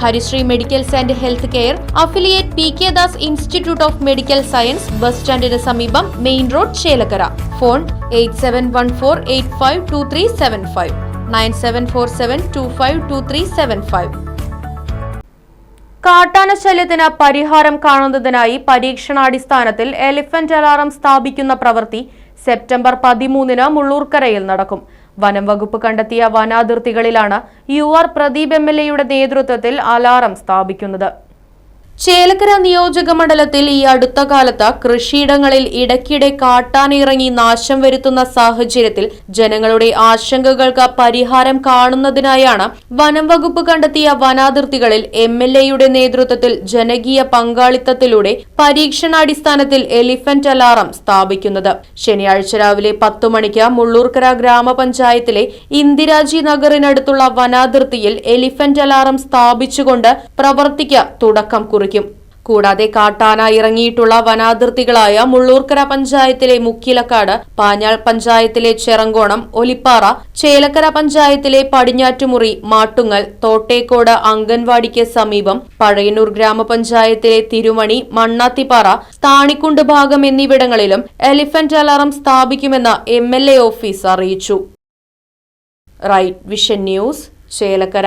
Harisree medicals and health care affiliate P K Das institute of medical science bus സ്റ്റാൻഡിന് സമീപം main road Chelakkara. Phone eight seven one four eight five two three seven five. Nine seven four seven two five two three seven five. കാട്ടാനശല്യത്തിന് പരിഹാരം കാണുന്നതിനായി പരീക്ഷണാടിസ്ഥാനത്തിൽ elephant alarm സ്ഥാപിക്കുന്ന പ്രവൃത്തി September പതിമൂന്നിന് മുള്ളൂർക്കരയിൽ നടക്കും. വനം വകുപ്പ് കണ്ടെത്തിയ വനാതിർത്തികളിലാണ് U R Pradeep M L എയുടെ നേതൃത്വത്തിൽ അലാറം സ്ഥാപിക്കുന്നത്. ചേലക്കര നിയോജക മണ്ഡലത്തിൽ ഈ അടുത്ത കാലത്ത് കൃഷിയിടങ്ങളിൽ ഇടയ്ക്കിടെ കാട്ടാനിറങ്ങി നാശം വരുത്തുന്ന സാഹചര്യത്തിൽ ജനങ്ങളുടെ ആശങ്കകൾക്ക് പരിഹാരം കാണുന്നതിനായാണ് വനം വകുപ്പ് കണ്ടെത്തിയ വനാതിർത്തികളിൽ എം എൽ എയുടെ നേതൃത്വത്തിൽ ജനകീയ പങ്കാളിത്തത്തിലൂടെ പരീക്ഷണാടിസ്ഥാനത്തിൽ എലിഫന്റ് അലാറം സ്ഥാപിക്കുന്നത്. ശനിയാഴ്ച രാവിലെ പത്തു മണിക്ക് മുള്ളൂർക്കര ഗ്രാമപഞ്ചായത്തിലെ ഇന്ദിരാജി നഗറിനടുത്തുള്ള വനാതിർത്തിയിൽ എലിഫന്റ് അലാറം സ്ഥാപിച്ചുകൊണ്ട് പ്രവർത്തിക്ക് തുടക്കം കുറിക്കും കൂടാതെ കാട്ടാന ഇറങ്ങിയിട്ടുള്ള വനാതിർത്തികളായ മുള്ളൂർക്കര പഞ്ചായത്തിലെ മുക്കിലക്കാട് പാഞ്ഞാൾ പഞ്ചായത്തിലെ ചെറങ്കോണം ഒലിപ്പാറ ചേലക്കര പഞ്ചായത്തിലെ പടിഞ്ഞാറ്റുമുറി മാട്ടുങ്ങൽ തോട്ടേക്കോട് അംഗൻവാടിക്ക് സമീപം പഴയന്നൂർ ഗ്രാമപഞ്ചായത്തിലെ തിരുമണി മണ്ണാത്തിപ്പാറ സ്ഥാണിക്കുണ്ട് ഭാഗം എന്നിവിടങ്ങളിലും എലിഫന്റ് അലാറം സ്ഥാപിക്കുമെന്ന് എ ഓഫീസ് അറിയിച്ചു. Right vision news Chelakkara.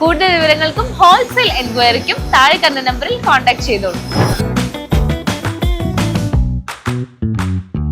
കൂടുതൽ വിവരങ്ങൾക്കും ഹോൾസെയിൽ എൻക്വയറിക്കും താഴെ കണ്ട നമ്പറിൽ കോൺടാക്ട് ചെയ്തോളൂ.